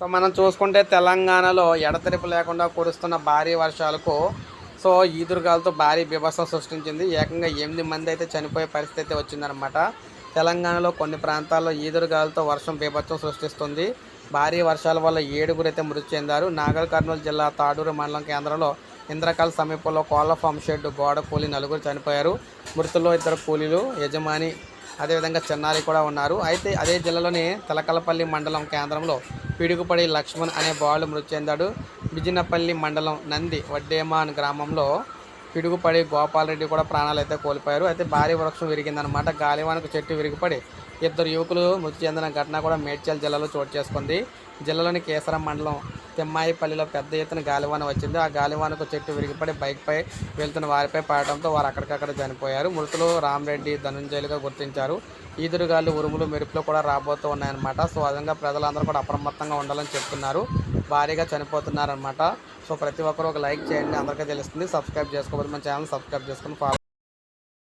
So మనం చూసుకుంటే తెలంగాణలో ఎడతెరిపి లేకుండా కురుస్తున్న భారీ వర్షాలకు సో ఈదురుగాలతో భారీ బీభత్సం సృష్టించింది. ఏకంగా ఎనిమిది మంది అయితే చనిపోయే పరిస్థితి అయితే వచ్చిందనమాట తెలంగాణలో కొన్ని ప్రాంతాల్లో ఈదురుగాలతో వర్షం బీభత్సం సృష్టిస్తుంది. భారీ వర్షాల వల్ల ఏడుగురు అయితే మృతి చెందారు. నాగర్ కర్నూలు జిల్లా తాడూరు మండలం కేంద్రంలో ఇంద్రకాల సమీపంలో కోళ్ళ ఫామ్ షెడ్ గోడ కూలి నలుగురు చనిపోయారు. మృతుల్లో ఇద్దరు కూలీలు యజమాని అదేవిధంగా చిన్నారి కూడా ఉన్నారు. అయితే అదే జిల్లాలోని తెలకలపల్లి మండలం కేంద్రంలో పిడుగుపడి లక్ష్మణ్ అనే బాలు మృతి చెందాడు. బిజినపల్లి మండలం నంది వడ్డేమాన్ గ్రామంలో పిడుగుపడి గోపాలరెడ్డి కూడా ప్రాణాలు అయితే కోల్పోయారు. అయితే భారీ వృక్షం విరిగిందనమాట గాలివానకు చెట్టు విరిగిపడి ఇద్దరు యువకులు మృతి చెందిన ఘటన కూడా మేడ్చల్ జిల్లాలో చోటు చేసుకుంది. జిల్లాలోని కేసరం మండలం తిమ్మాయిపల్లిలో పెద్ద ఎత్తున గాలివాన వచ్చింది. ఆ గాలివానకు చెట్టు విరిగిపడి బైక్పై వెళ్తున్న వారిపై పడటంతో వారు అక్కడికక్కడ చనిపోయారు. మృతులు రామరెడ్డి ధనుంజయులుగా గుర్తించారు. ఈదురుగాలు ఉరుములు మెరుపులు కూడా రాబోతూ ఉన్నాయన్నమాట. సో అదనంగా విధంగా ప్రజలందరూ కూడా అప్రమత్తంగా ఉండాలని చెప్తున్నారు. భారీగా చనిపోతున్నారనమాట సో ప్రతి ఒక్కరు ఒక లైక్ చేయండి. అందరికీ తెలుస్తుంది. సబ్స్క్రైబ్ చేసుకోకపోతే మన ఛానల్ సబ్స్క్రైబ్ చేసుకుని ఫాలో